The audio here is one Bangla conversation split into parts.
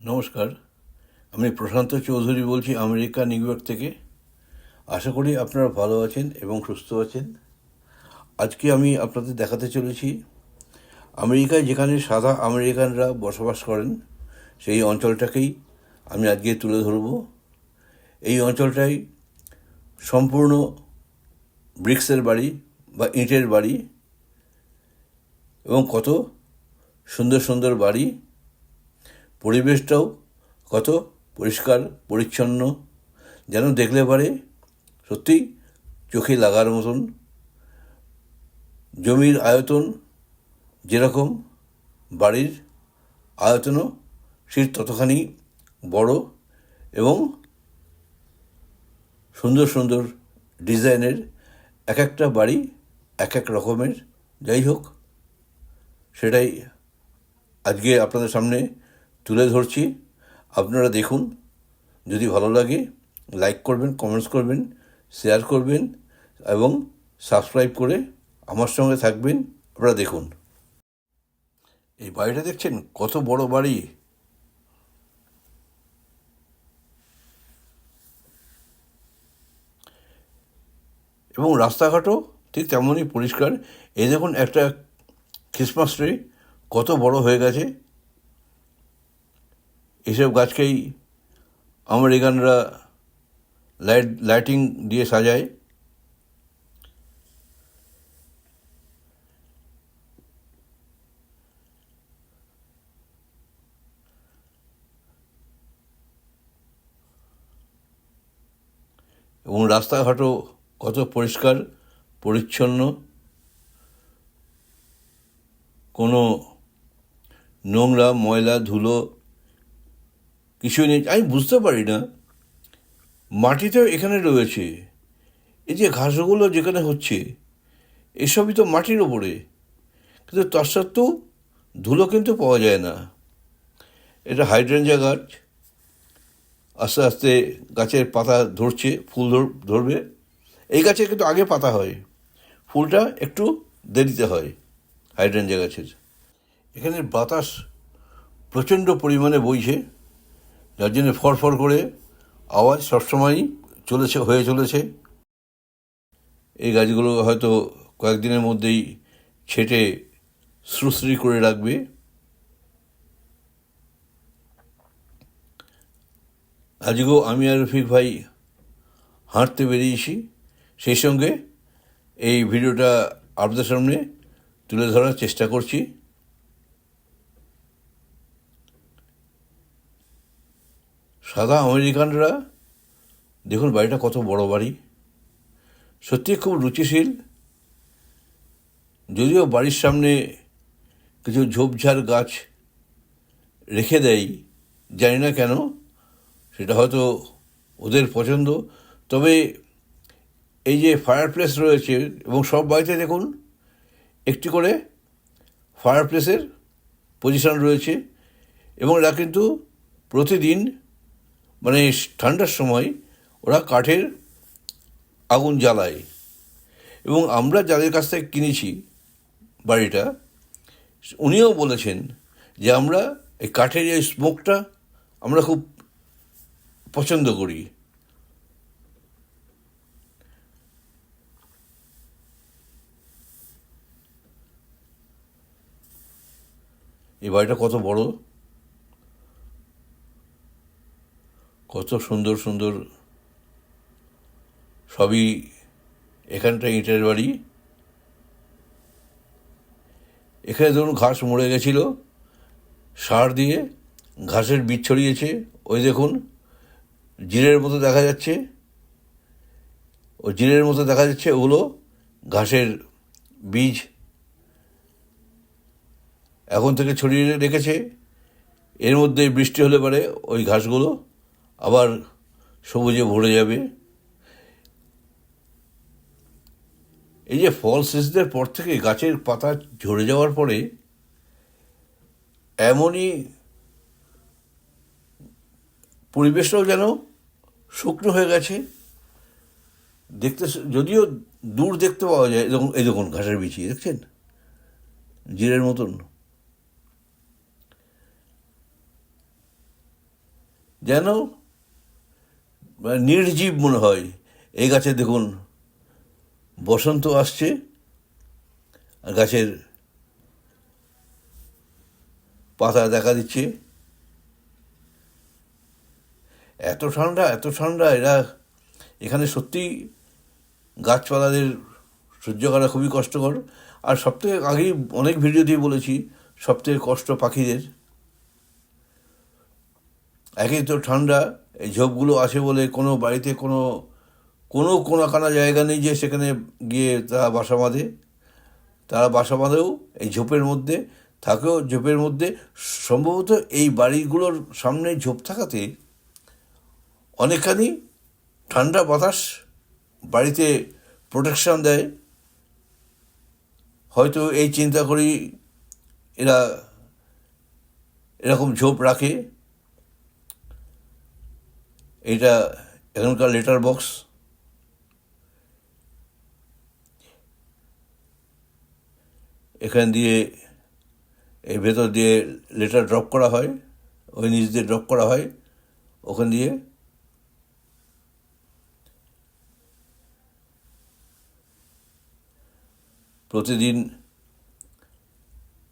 নমস্কার, আমি প্রশান্ত চৌধুরী বলছি আমেরিকা, নিউ ইয়র্ক থেকে। আশা করি আপনারা ভালো আছেন এবং সুস্থ আছেন। আজকে আমি আপনাদের দেখাতে চলেছি আমেরিকায় যেখানে সাদা আমেরিকানরা বসবাস করেন, সেই অঞ্চলটাকেই আমি আজকে তুলে ধরব। এই অঞ্চলটাই সম্পূর্ণ ব্রিক্সের বাড়ি বা ইটের বাড়ি এবং কত সুন্দর সুন্দর বাড়ি পরিবেশটাও কত পরিষ্কার, পরিচ্ছন্ন, যেন দেখলে পারে সত্যি চোখে লাগার মতন, জমির আয়তন যেরকম, বাড়ির আয়তনও ঠিক ততখানি বড় এবং সুন্দর সুন্দর ডিজাইনের এক একটা বাড়ি এক এক রকমের। যাই হোক, সেটাই আজকে আপনাদের সামনে তুলে ধরছি। আপনারা দেখুন, যদি ভালো লাগে লাইক করবেন কমেন্টস করবেন শেয়ার করবেন, এবং সাবস্ক্রাইব করে আমার সঙ্গে থাকবেন। আপনারা দেখুন। এই বাড়িটা দেখছেন? কত বড় বাড়ি। এবং রাস্তাঘাটও ঠিক তেমনই পরিষ্কার। এই দেখুন একটা খ্রিসমাস ট্রি কত বড় হয়ে গেছে। এইসব গাছকেই আমেরিকানরা লাইট, লাইটিং দিয়ে সাজায়। এবং রাস্তাঘাটও কত পরিষ্কার, পরিচ্ছন্ন। কোনো নোংরা, ময়লা, ধুলো কিছুই নেই। আমি বুঝতে পারি না। মাটিতেও এখানে রয়েছে। এই যে ঘাসগুলো যেখানে হচ্ছে, এসবই তো মাটির ওপরে কিন্তু তার সত্ত্বেও ধুলো কিন্তু পাওয়া যায় না। এটা হাইড্রেঞ্জা গাছ। আস্তে আস্তে গাছের পাতা ধরছে, ফুল ধর- ধরবে। এই গাছে কিন্তু আগে পাতা হয়। ফুলটা একটু দেরিতে হয় হাইড্রেঞ্জা গাছের। এখানে বাতাস প্রচণ্ড পরিমাণে বইছে। যার জন্য ফরফর করে আওয়াজ সবসময়ই চলেছে, হয়ে চলেছে। এই গাছগুলো হয়তো কয়েকদিনের মধ্যেই ছেটে শ্রুশ্রী করে রাখবে। আজকেও আমি আর রফিক ভাই হাঁটতে বেরিয়েছি। সেই সঙ্গে এই ভিডিওটা আপনাদের সামনে তুলে ধরার চেষ্টা করছি। সাদা আমেরিকানরা, দেখুন বাড়িটা কত বড় বাড়ি। সত্যি খুব রুচিশীল। যদিও বাড়ির সামনে কিছু ঝোপঝাড় গাছ রেখে দেয়, জানি না কেন, সেটা হয়তো ওদের পছন্দ। তবে এই যে ফায়ার প্লেস রয়েছে এবং সব বাড়িতে দেখুন, একটি করে ফায়ার প্লেসের পজিশন রয়েছে এবং এরা কিন্তু প্রতিদিন মানে ঠান্ডার সময় ওরা কাঠের আগুন জ্বালায়। এবং আমরা যাদের কাছ থেকে কিনেছি বাড়িটা, উনিও বলেছেন যে আমরা এই কাঠের এই স্মোকটা আমরা খুব পছন্দ করি। এই বাড়িটা কত বড়? কত সুন্দর সুন্দর সবই এখানটা ইটের বাড়ি। এখানে ধরুন ঘাস মরে গেছিল, সার দিয়ে ঘাসের বীজ ছড়িয়েছে, ওই দেখুন, জিরের মতো দেখা যাচ্ছে। ও জিরের মতো দেখা যাচ্ছে, ওগুলো ঘাসের বীজ এখন থেকে ছড়িয়ে রেখেছে। এর মধ্যে বৃষ্টি হলে পারে ওই ঘাসগুলো আবার সবুজে ভরে যাবে। এই যে ফল সিজনের পর থেকে গাছের পাতা ঝরে যাওয়ার পরে এমনই পরিবেশটাও যেন শুকনো হয়ে গেছে। দেখতে যদিও দূর দেখতে পাওয়া যায়, এরকম এই দেখুন ঘাসের বিচি, দেখছেন? জিরের মতন। যেন নির্জীব মনে হয়। এই গাছে দেখুন, বসন্ত আসছে আর গাছের পাতা দেখা দিচ্ছে। এত ঠান্ডা এত ঠান্ডা, এরা এখানে সত্যি গাছপালাদের সহ্য করা খুবই কষ্টকর। আর সবথেকে আগেই অনেক ভিডিওতেই বলেছি, সবথেকে কষ্ট পাখিদের। একেই তো ঠান্ডা, এই ঝোপগুলো আছে বলে কোনো বাড়িতে কোনো কোনো কোনাকানা জায়গা নেই যে সেখানে গিয়ে তারা বাসা বাঁধে। তারা বাসা বাঁধেও এই ঝোপের মধ্যে থাকেও, ঝোপের মধ্যে সম্ভবত এই বাড়িগুলোর সামনে ঝোপ থাকাতে অনেকখানি ঠান্ডা বাতাস বাড়িতে প্রোটেকশান দেয়। হয়তো এই চিন্তা করেই এরা এরকম ঝোপ রাখে। এটা এখনকার লেটার বক্স এখান দিয়ে, এই ভেতর দিয়ে লেটার ড্রপ করা হয়, ওই নিচ দিয়ে ড্রপ করা হয়, ওখান দিয়ে। প্রতিদিন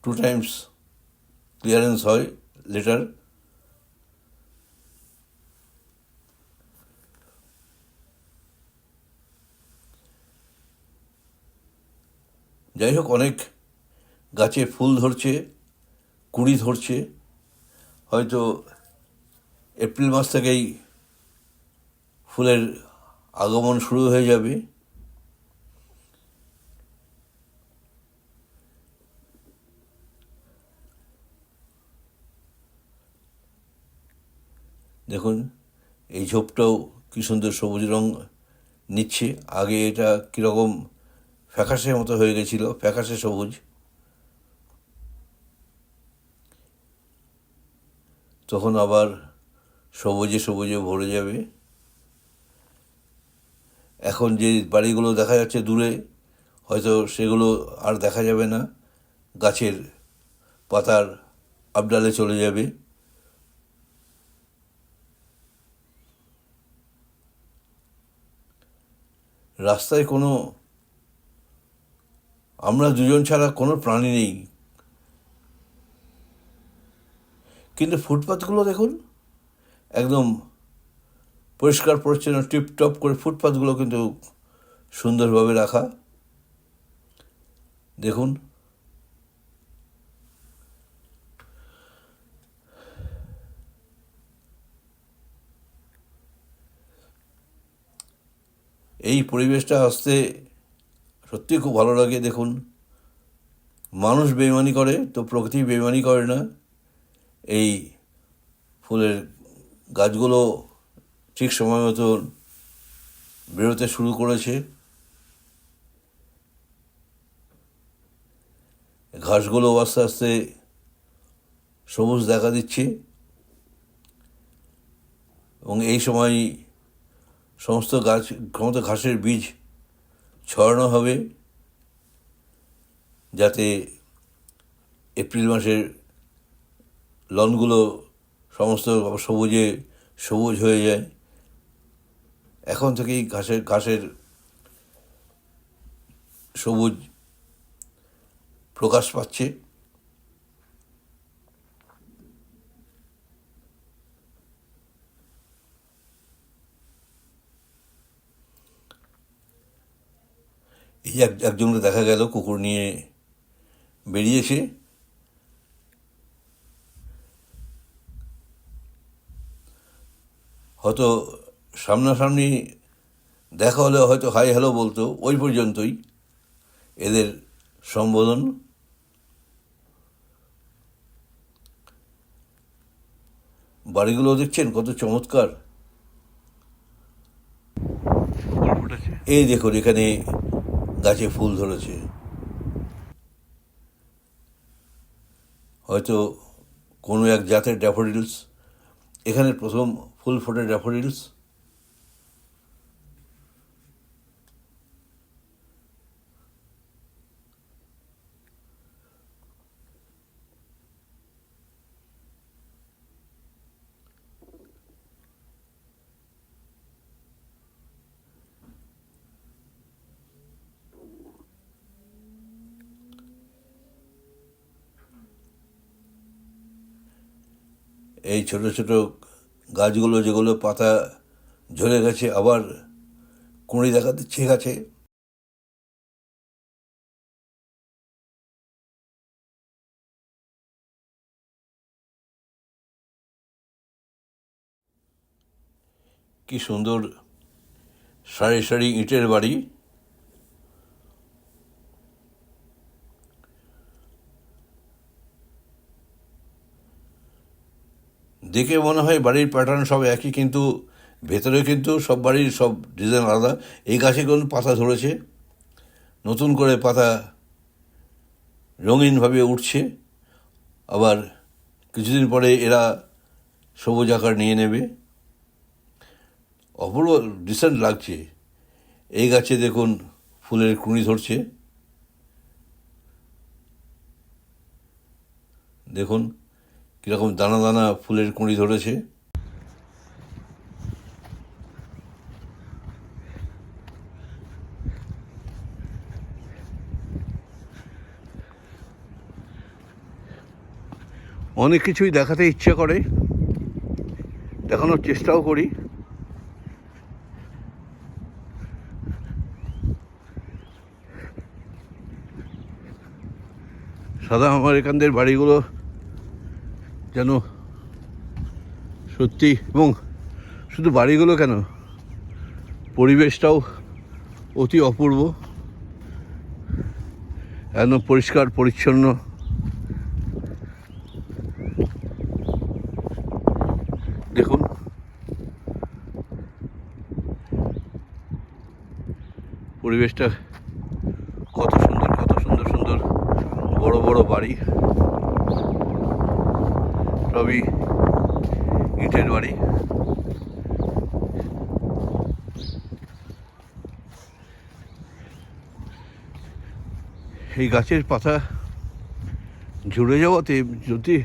টু টাইমস ক্লিয়ারেন্স হয় লেটার যাই হোক অনেক গাছে ফুল ধরছে, কুড়ি ধরছে। হয়তো এপ্রিল মাস থেকেই ফুলের আগমন শুরু হয়ে যাবে। দেখুন, এই ঝোপটাও কী সুন্দর সবুজ রং নিচ্ছে। আগে এটা কীরকম ফ্যাকাশে মতো হয়ে গেছিল, ফ্যাকাশে সবুজ। তখন আবার সবুজে সবুজে ভরে যাবে। এখন যে বাড়িগুলো দেখা যাচ্ছে দূরে, হয়তো সেগুলো আর দেখা যাবে না। গাছের পাতার আবডালে চলে যাবে। রাস্তায় কোনো আমরা দুজন ছাড়া কোনো প্রাণী নেই। কিন্তু ফুটপাথগুলো দেখুন, একদম পরিষ্কার, পরিচ্ছন্ন, টিপটপ করে ফুটপাথগুলো কিন্তু সুন্দরভাবে রাখা। দেখুন। এই পরিবেশটা আসতে সত্যি খুব ভালো লাগে, দেখুন। মানুষ বেমানি করে, তো প্রকৃতি বেমানি করে না। এই ফুলের গাছগুলো ঠিক সময় মতো বেরোতে শুরু করেছে। ঘাসগুলো আস্তে আস্তে সবুজ দেখা দিচ্ছে। এবং এই সময় সমস্ত গাছ, সমস্ত ঘাসের বীজ ছড়ানো হবে যাতে এপ্রিল মাসের লনগুলো সমস্ত সবুজে সবুজ হয়ে যায়। এখন থেকেই ঘাসের ঘাসের সবুজ প্রকাশ পাচ্ছে। এক- একজনকে দেখা গেল কুকুর নিয়ে বেরিয়েছে। হয়তো সামনাসামনি দেখা হলে হয়তো হাই হ্যালো বলতো ওই পর্যন্তই এদের সম্বোধন। বাড়িগুলো দেখছেন কত চমৎকার। এই দেখুন এখানে গাছে ফুল ধরেছে। হয়তো কোনো এক জাতের ড্যাফোডিলস এখানে প্রথম ফুল ফোটে ড্যাফোডিলস এই ছোট ছোট গাছগুলো যেগুলো পাতা ঝরে গেছে, আবার কুঁড়ি দেখা দিচ্ছে গাছে কি সুন্দর সারি সারি ইটের বাড়ি। দেখে মনে হয় বাড়ির প্যাটার্ন সব একই, কিন্তু ভেতরে কিন্তু সব বাড়ির সব ডিজাইন আলাদা। এই গাছে কোন পাতা ধরেছে। নতুন করে পাতা রঙিনভাবে উঠছে। আবার কিছুদিন পরে এরা সবুজ আকার নিয়ে নেবে। অপূর্ব ডিসেন্ট লাগছে। এই গাছে দেখুন ফুলের কুঁড়ি ধরছে। দেখুন কীরকম দানা দানা ফুলের কুঁড়ি ধরেছে? অনেক কিছুই দেখাতে ইচ্ছে করে। দেখানোর চেষ্টাও করি। সাদা আমেরিকানদের বাড়িগুলো যেন সত্যি? এবং শুধু বাড়িগুলো কেন? পরিবেশটাও অতি অপূর্ব। একদম পরিষ্কার, পরিচ্ছন্ন। দেখুন। পরিবেশটা কত সুন্দর কত সুন্দর সুন্দর। বড় বড় বাড়ি। সবই ইটের বাড়ি। এই গাছের পাতা ঝুড়ে যাওয়াতে যদি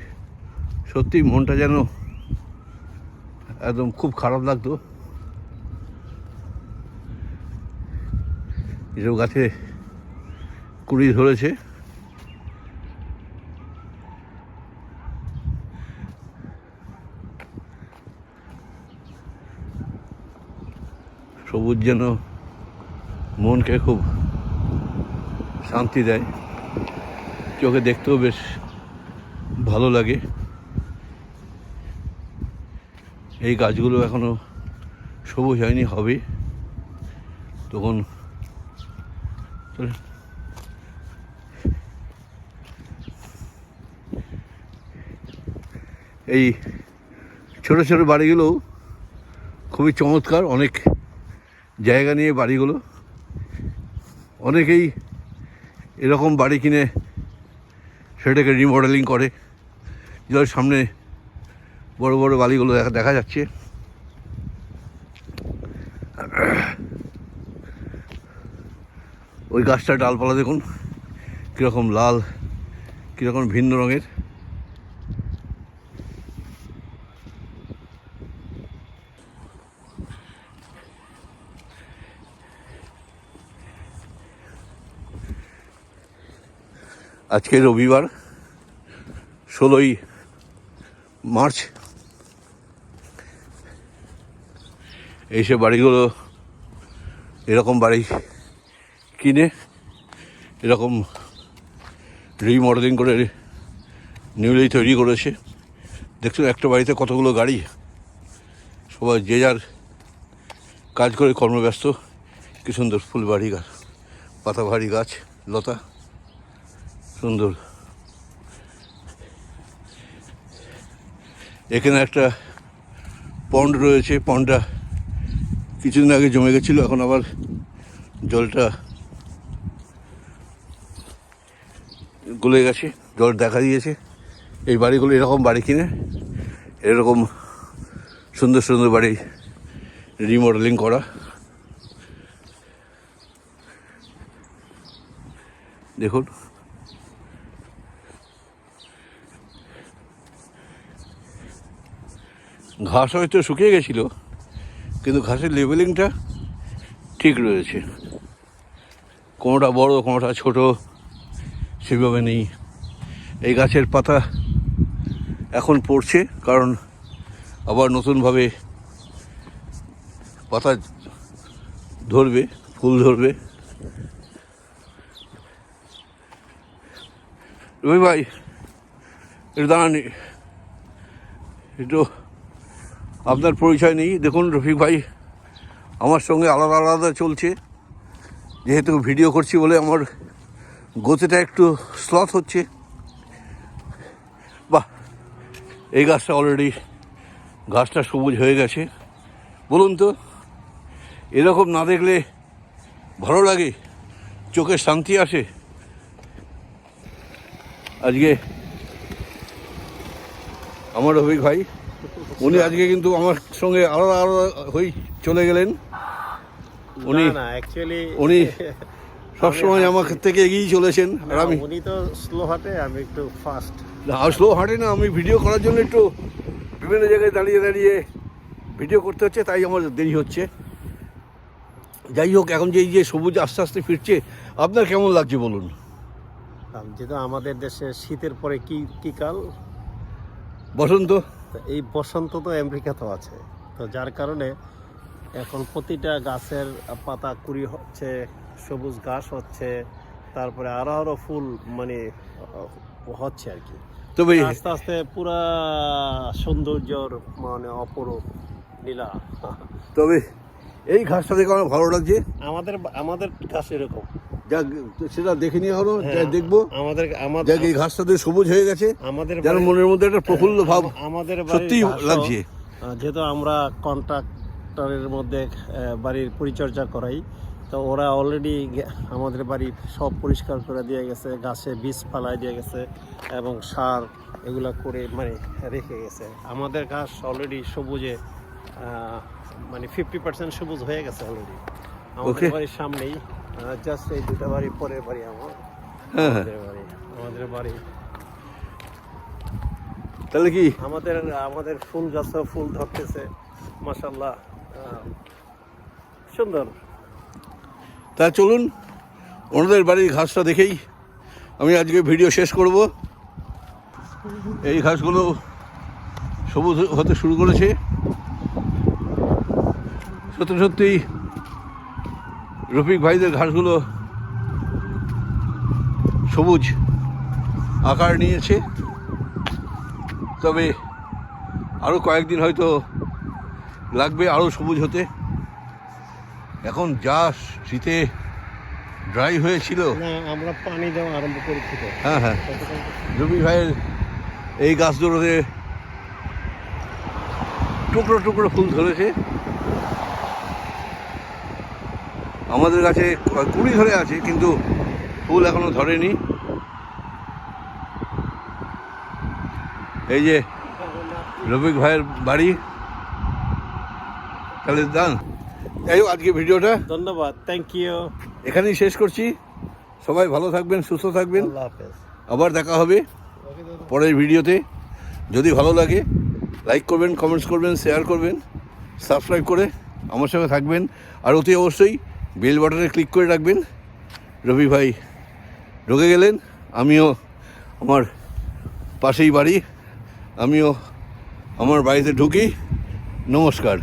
সত্যি মনটা যেন একদম খুব খারাপ লাগতো। এসব গাছে কুড়ি ধরেছে। সবুজ যেন মনকে খুব শান্তি দেয়। চোখে দেখতেও বেশ ভালো লাগে। এই গাছগুলো এখনও সবুজ হয়নি হবে তখন এই ছোট ছোট বাড়িগুলো খুবই চমৎকার, অনেক জায়গা নিয়ে বাড়িগুলো। অনেকেই এরকম বাড়ি কিনে সেটাকে রিমডেলিং করে। যার সামনে বড় বড় বাড়িগুলো দেখা দেখা যাচ্ছে। ওই গাছটার ডালপালা দেখুন, কীরকম লাল, কীরকম ভিন্ন রঙের। আজকে রবিবার, ষোলোই মার্চ। এইসব বাড়িগুলো এরকম বাড়ি কিনে, এরকম রিমডেলিং করে নিউলি তৈরি করেছে। দেখছ একটা বাড়িতে কতগুলো গাড়ি, সবাই যে যার কাজ করে কর্মব্যস্ত। কি সুন্দর ফুল বাড়ি গাছ পাতা ভারী গাছ, লতা। সুন্দর। এখানে একটা পন্ড রয়েছে পন্ডটা কিছুদিন আগে জমে গেছিল, এখন আবার জলটা গলে গেছে, জল দেখা দিয়েছে। এই বাড়িগুলো এরকম বাড়ি কিনে, এরকম সুন্দর সুন্দর বাড়ি রিমডেলিং করা। দেখুন ঘাস হয়তো শুকিয়ে গেছিল, কিন্তু ঘাসের লেভেলিংটা ঠিক রয়েছে। কোনোটা বড়, কোনোটা ছোট, সেভাবে নেই। এই গাছের পাতা এখন পড়ছে, কারণ আবার নতুনভাবে পাতা ধরবে, ফুল ধরবে। রবি ভাই, একটু দাঁড়ান, একটু আপনার পরিচয় নেই। দেখুন, রফিক ভাই আমার সঙ্গে আলাদা আলাদা চলছে। যেহেতু ভিডিও করছি বলে আমার গতিটা একটু স্লথ হচ্ছে। বাহ, এই গাছটা অলরেডি গাছটা সবুজ হয়ে গেছে। বলুন তো, এরকম না দেখলে ভালো লাগে? চোখে শান্তি আসে? আজকে আমার রফিক ভাই উনি আজকে কিন্তু আমার সঙ্গে আলাদা আলাদা হয়ে চলে গেলেন। উনি না অ্যাকচুয়ালি উনি সবসময় আমার থেকে এগিয়েই চলেছেন। আর আমি উনি তো স্লো হাঁটে আমি একটু ফাস্ট আসলেও হাঁটে না আমি ভিডিও করার জন্য একটু বিভিন্ন জায়গায় দাঁড়িয়ে দাঁড়িয়ে ভিডিও করতে হচ্ছে তাই আমার দেরি হচ্ছে। যাই হোক এখন যে এই যে সবুজ আস্তে আস্তে ফিরছে আপনার কেমন লাগছে বলুন? যেহেতু আমাদের দেশে শীতের পরে কি কি কাল? বসন্ত তো এই বসন্ত তো আমেরিকাতেও আছে। তো যার কারণে এখন প্রতিটা গাছের পাতা কুড়ি হচ্ছে সবুজ ঘাস হচ্ছে তারপরে আরও আরও ফুল মানে হচ্ছে আর কি। তবে আস্তে আস্তে পুরা সৌন্দর্যর মানে অপরূপ নীলা তবে এই ঘাসটা দেখে আমার ভালো লাগছে। আমাদের আমাদের গাছ এরকম। যাক সেটা দেখে নিয়ে হলো হ্যাঁ, দেখব। আমাদের আমাদের যাক এই ঘাসটাতে সবুজ হয়ে গেছে আমাদের যেন মনের মধ্যে একটা প্রফুল্ল ভাব আমাদের ঘাসও, লাগছে। যেহেতু আমরা কন্ট্রাক্টরের মধ্যে বাড়ির পরিচর্যা করাই তো ওরা অলরেডি আমাদের বাড়ি সব পরিষ্কার করে দিয়ে গেছে গাছে বীজ ফালাই দিয়ে গেছে এবং সার এগুলা করে মানে রেখে গেছে। আমাদের গাছ অলরেডি সবুজে মানে ফিফটি পার্সেন্ট সবুজ হয়ে গেছে অলরেডি আমাদের বাড়ির সামনেই। জাস্ট এই দুটা বাড়ি পরের বাড়ি আমার। হ্যাঁ হ্যাঁ। আমাদের বাড়ি আমাদের বাড়ি। তাহলে কি? আমাদের আমাদের ফুল গাছে ফুল ধরতেছে মাসাল্লাহ সুন্দর। তা চলুন ওনাদের বাড়ির ঘাসটা দেখেই আমি আজকে ভিডিও শেষ করব। এই ঘাসগুলো সবুজ হতে শুরু করেছে। সত্যি সত্যি রফিক ভাইদের ঘাসগুলো সবুজ আকার নিয়েছে। তবে আরও কয়েকদিন হয়তো লাগবে আরও সবুজ হতে। এখন যা শীতে ড্রাই হয়েছিল। না আমরা পানি দেওয়া আরম্ভ করেছি হ্যাঁ হ্যাঁ। রবি ভাইয়ের এই গাছগুলোতে টুকরো টুকরো ফুল ধরেছে। আমাদের কাছে কুড়ি ধরে আছে কিন্তু ফুল এখনও ধরেনি। এই যে রবিক ভাইয়ের বাড়ি। তাহলে দান। যাই হোক আজকে ভিডিওটা ধন্যবাদ থ্যাংক ইউ এখানেই শেষ করছি। সবাই ভালো থাকবেন সুস্থ থাকবেন। আবার দেখা হবে পরের ভিডিওতে। যদি ভালো লাগে লাইক করবেন কমেন্টস করবেন শেয়ার করবেন সাবস্ক্রাইব করে আমার সঙ্গে থাকবেন। আর অতি অবশ্যই বেল বাটনে ক্লিক করে রাখবেন। রবি ভাই ঢুকে গেলেন, আমিও আমার পাশেই বাড়ি, আমিও আমার বাড়িতে ঢুকি। নমস্কার।